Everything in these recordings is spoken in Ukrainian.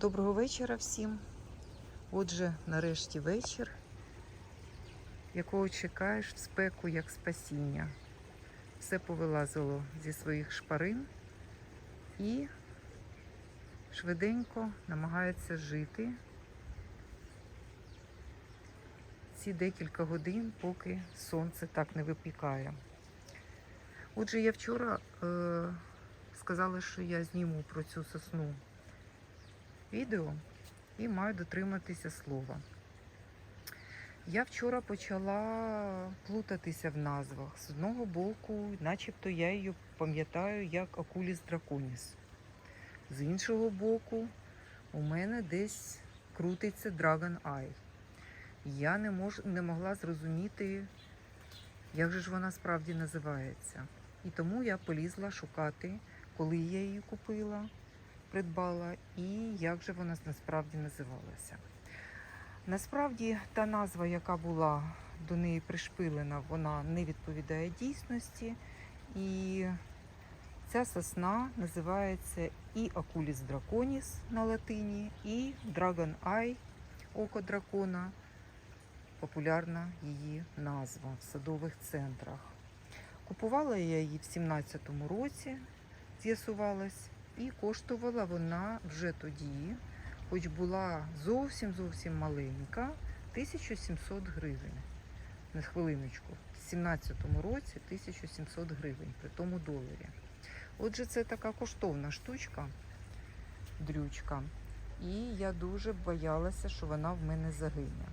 Доброго вечора всім. Отже, нарешті вечір, якого чекаєш в спеку як спасіння. Все повилазило зі своїх шпарин і швиденько намагається жити ці декілька годин, поки сонце так не випікає. Отже, я вчора е, сказала, що я зніму про цю сосну відео і маю дотриматися слова. Я вчора почала плутатися в назвах. З одного боку, начебто я її пам'ятаю як Акуліс Драконіс. З іншого боку, у мене десь крутиться Dragon Eye. Я не, мож, не могла зрозуміти, як же ж вона справді називається. І тому я полізла шукати, коли я її купила, придбала і як же вона насправді називалася. Насправді, та назва, яка була до неї пришпилена, вона не відповідає дійсності. І ця сосна називається і Акуліс драконіс на латині, і Dragon Eye, око дракона, популярна її назва в садових центрах. Купувала я її в 17-му році, з'ясувалось, і коштувала вона вже тоді, хоч була зовсім зовсім маленька, 1700 гривень. На хвилиночку, в 17-му році 1700 гривень, при тому доларі. Отже, це така коштовна штучка, дрючка. І я дуже боялася, що вона в мене загине.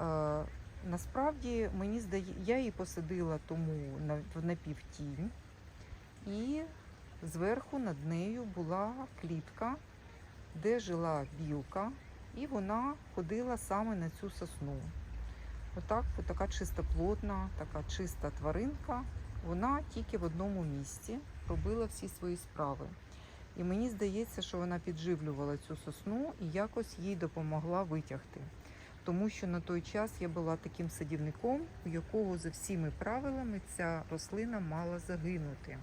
Е, насправді, мені здає, я її посадила тому на, в напівтінь, і зверху над нею була клітка, де жила білка, і вона ходила саме на цю сосну. Отак, така чистоплотна, така чиста тваринка. Вона тільки в одному місці робила всі свої справи. І мені здається, що вона підживлювала цю сосну і якось їй допомогла витягти. Тому що на той час я була таким садівником, у якого за всіми правилами ця рослина мала загинути.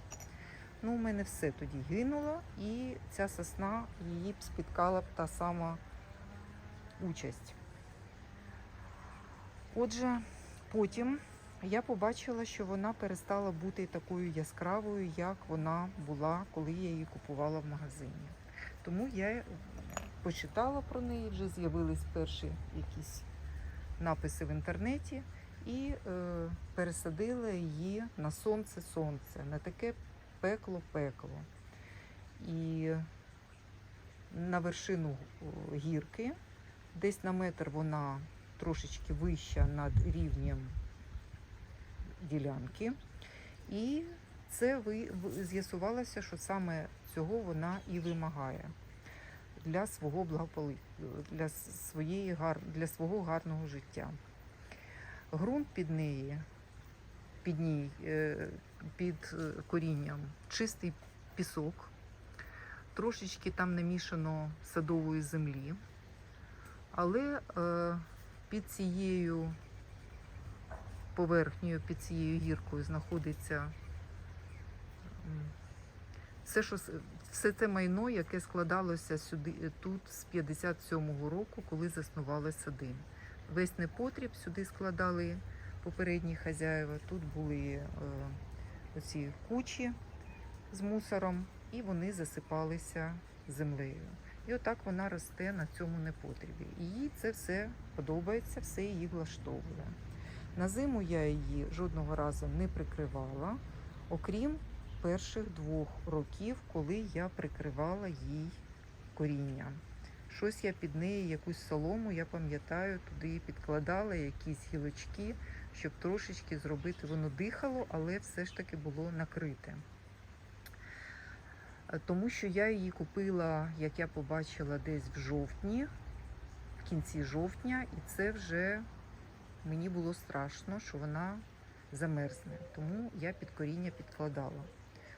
Ну, у мене все тоді гинуло, і ця сосна її б спіткала б та сама участь. Отже, потім я побачила, що вона перестала бути такою яскравою, як вона була, коли я її купувала в магазині. Тому я почитала про неї, вже з'явились перші якісь написи в інтернеті і е, пересадила її на сонце-сонце, на таке пекло-пекло. І на вершину гірки, десь на метр вона трошечки вища над рівнем ділянки. І це з'ясувалося, що саме цього вона і вимагає для свого благополи... для, своєї для свого гарного життя. Грунт під неї, під ній, е, під корінням чистий пісок, трошечки там намішано садової землі, але е, під цією поверхнею, під цією гіркою знаходиться все, що все це майно, яке складалося сюди тут з 57-го року, коли заснували сади. Весь непотріб сюди складали попередні хазяїва. Тут були е, оці кучі з мусором, і вони засипалися землею. І отак вона росте на цьому непотрібі. Їй це все подобається, все її влаштовує. На зиму я її жодного разу не прикривала, окрім перших двох років, коли я прикривала їй коріння. Щось я під неї, якусь солому, я пам'ятаю, туди підкладала якісь гілочки, щоб трошечки зробити. Воно дихало, але все ж таки було накрите. Тому що я її купила, як я побачила, десь в жовтні, в кінці жовтня, і це вже мені було страшно, що вона замерзне. Тому я під коріння підкладала,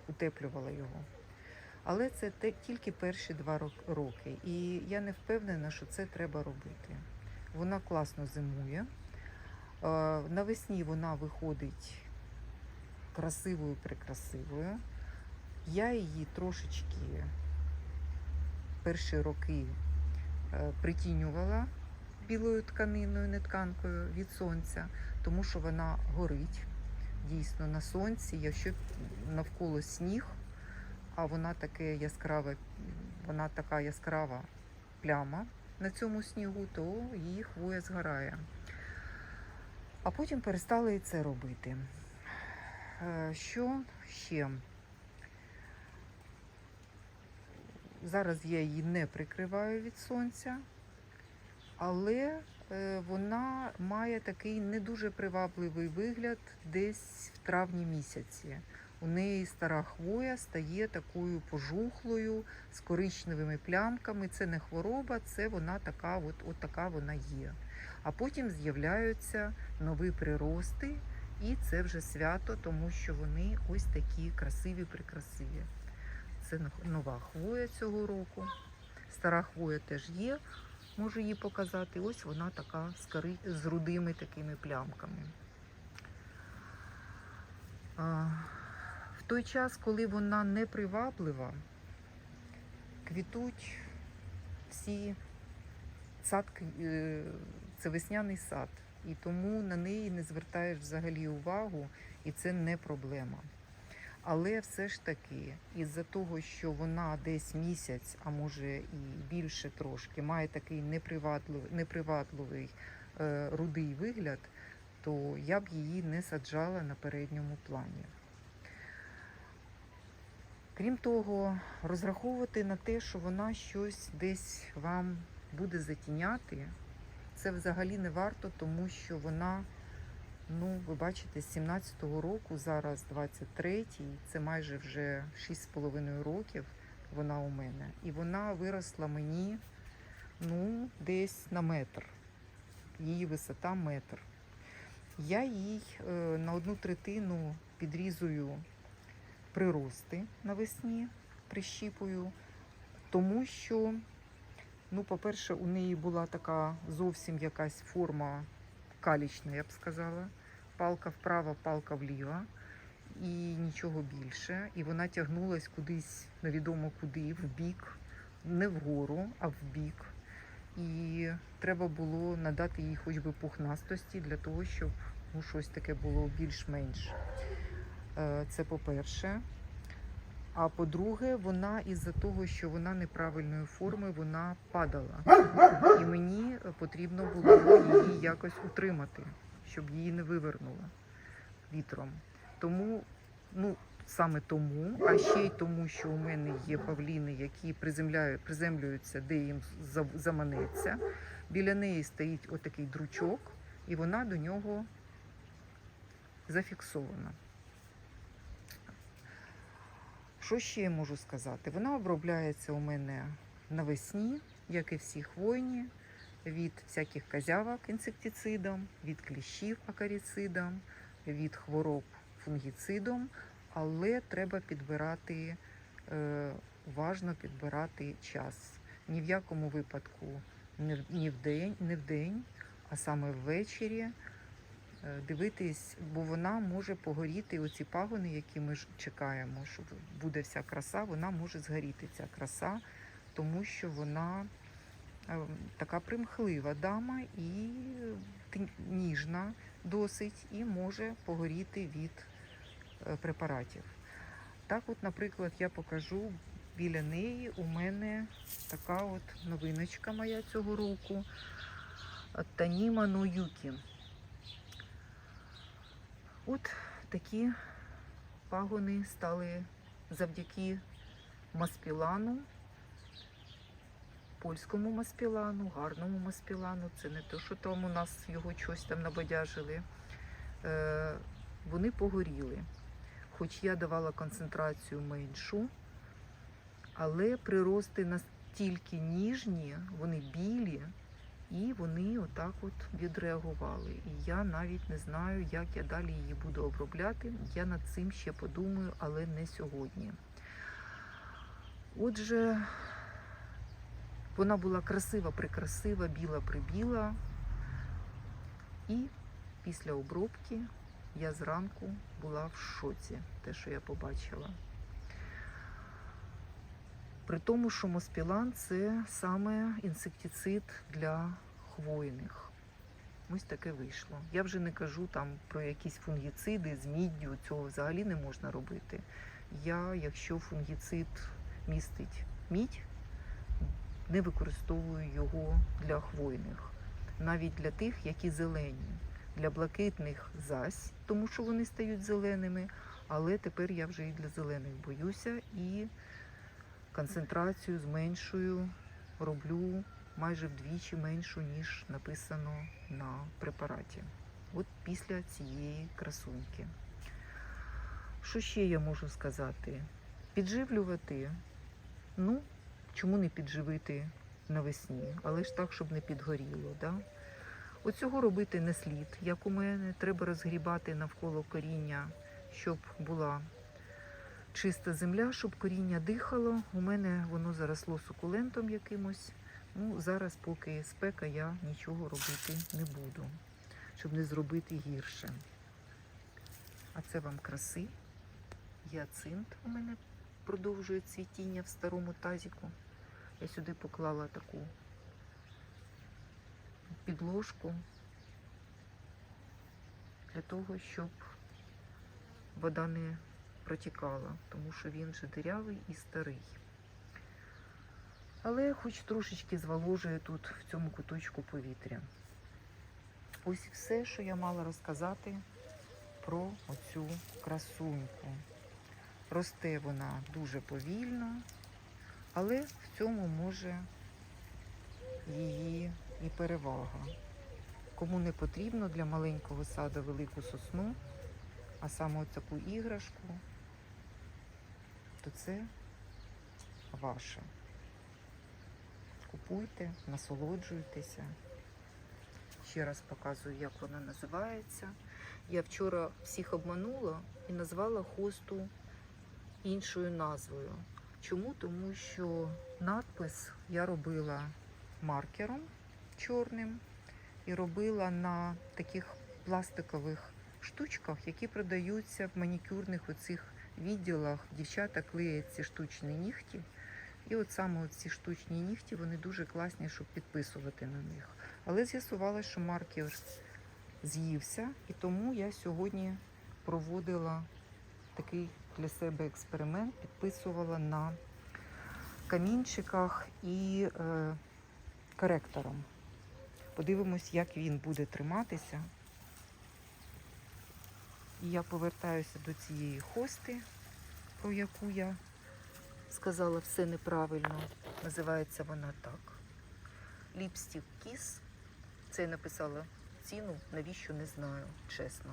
утеплювала його. Але це тільки перші два роки. І я не впевнена, що це треба робити. Вона класно зимує. Навесні вона виходить красивою, прекрасивою. Я її трошечки перші роки е, притінювала білою тканиною, не тканкою від сонця, тому що вона горить дійсно на сонці, якщо навколо сніг, а вона таке яскраве, вона така яскрава пляма на цьому снігу, то її хвоя згорає. А потім перестали і це робити. Е, Що ще? Зараз я її не прикриваю від сонця, але е, вона має такий не дуже привабливий вигляд десь в травні місяці. У неї стара хвоя стає такою пожухлою, з коричневими плямками. Це не хвороба, це вона така, от, от така вона є. А потім з'являються нові прирости, і це вже свято, тому що вони ось такі красиві, прикрасиві. Це нова хвоя цього року. Стара хвоя теж є, можу її показати. Ось вона така з, рудими такими плямками. Той час, коли вона не приваблива, квітуть всі садки, е, це весняний сад, і тому на неї не звертаєш взагалі увагу, і це не проблема. Але все ж таки, із-за того, що вона десь місяць, а може і більше трошки, має такий непривабливий, непривабливий е, рудий вигляд, то я б її не саджала на передньому плані. Крім того, розраховувати на те, що вона щось десь вам буде затіняти, це взагалі не варто, тому що вона, ну, ви бачите, з 17-го року, зараз 23-й, це майже вже 6,5 років вона у мене. І вона виросла мені ну, десь на метр. Її висота метр. Я їй е, на одну третину підрізую прирости навесні, прищіпую, тому що, ну, по-перше, у неї була така зовсім якась форма калічна, я б сказала. Палка вправо, палка вліво. І нічого більше. І вона тягнулась кудись невідомо куди, в бік, не вгору, а в бік. І треба було надати їй хоч би пухнастості для того, щоб ну, щось таке було більш-менш. Е, Це по-перше. А по-друге, вона із-за того, що вона неправильної форми, вона падала. І мені потрібно було її якось утримати, щоб її не вивернуло вітром. Тому, ну, саме тому, а ще й тому, що у мене є павліни, які приземлюються, де їм заманеться. Біля неї стоїть отакий дручок, і вона до нього зафіксована. Що ще я можу сказати? Вона обробляється у мене навесні, як і всі хвойні, від всяких козявок інсектицидом, від кліщів акаріцидом, від хвороб фунгіцидом, але треба підбирати, е, уважно підбирати час. Ні в якому випадку не, в- день, не в день, а саме ввечері дивитись, бо вона може погоріти оці пагони, які ми ж чекаємо, що буде вся краса, вона може згоріти ця краса, тому що вона е, така примхлива дама і ніжна досить, і може погоріти від е, препаратів. Так, от, наприклад, я покажу біля неї у мене така от новиночка моя цього року. Таніма но Юкі. От такі пагони стали завдяки маспілану, польському маспілану, гарному маспілану. Це не те, що там у нас його щось там набадяжили. Е, вони погоріли. Хоч я давала концентрацію меншу, але прирости настільки ніжні, вони білі, і вони отак от відреагували. І я навіть не знаю, як я далі її буду обробляти. Я над цим ще подумаю, але не сьогодні. Отже, вона була красива, прикрасива, біла прибіла. І після обробки я зранку була в шоці, те, що я побачила. При тому, що моспілан це саме інсектицид для хвойних. Ось таке вийшло. Я вже не кажу там про якісь фунгіциди з міддю, цього взагалі не можна робити. Я, якщо фунгіцид містить мідь, не використовую його для хвойних, навіть для тих, які зелені. Для блакитних зась, тому що вони стають зеленими, але тепер я вже і для зелених боюся і концентрацію зменшую, роблю майже вдвічі меншу, ніж написано на препараті. От після цієї красуньки. Що ще я можу сказати? Підживлювати. Ну, чому не підживити навесні, але ж так, щоб не підгоріло. Да? Оцього робити не слід, як у мене. Треба розгрібати навколо коріння, щоб була чиста земля, щоб коріння дихало. У мене воно заросло сукулентом якимось. Ну, зараз, поки спека, я нічого робити не буду, щоб не зробити гірше. А це вам краси. Гіацинт у мене продовжує цвітіння в старому тазіку. Я сюди поклала таку підложку для того, щоб вода не протікала, тому що він вже дирявий і старий. Але хоч трошечки зволожує тут в цьому куточку повітря. Ось все, що я мала розказати про оцю красуньку. Росте вона дуже повільно, але в цьому може її і перевага. Кому не потрібно для маленького сада велику сосну, а саме таку іграшку, то це ваше. Купуйте, насолоджуйтеся. Ще раз показую, як вона називається. Я вчора всіх обманула і назвала хосту іншою назвою. Чому? Тому що надпис я робила маркером чорним і робила на таких пластикових штучках, які продаються в манікюрних оцих відділах. Дівчата клеять ці штучні нігті. І от саме ці штучні нігті вони дуже класні, щоб підписувати на них. Але з'ясувалося, що маркер з'ївся, і тому я сьогодні проводила такий для себе експеримент, підписувала на камінчиках і е, коректором. Подивимось, як він буде триматися. І я повертаюся до цієї хости, про яку я сказала все неправильно. Називається вона так. Ліпстік Кіс. Це я написала ціну, навіщо не знаю, чесно.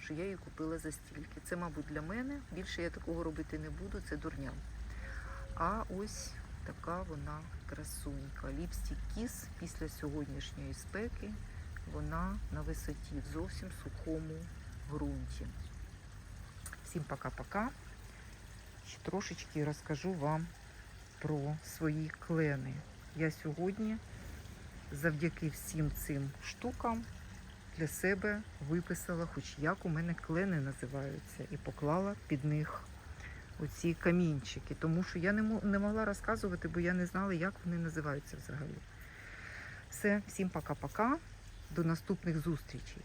Що я її купила за стільки. Це, мабуть, для мене. Більше я такого робити не буду, це дурня. А ось така вона красунька. Ліпстік Кіс після сьогоднішньої спеки вона на висоті в зовсім сухому ґрунті. Всім пока-пока. Трошечки розкажу вам про свої клени. Я сьогодні завдяки всім цим штукам для себе виписала, хоч як у мене клени називаються, і поклала під них оці камінчики, тому що я не могла розказувати, бо я не знала, як вони називаються взагалі. Все, всім пока-пока. До наступних зустрічей.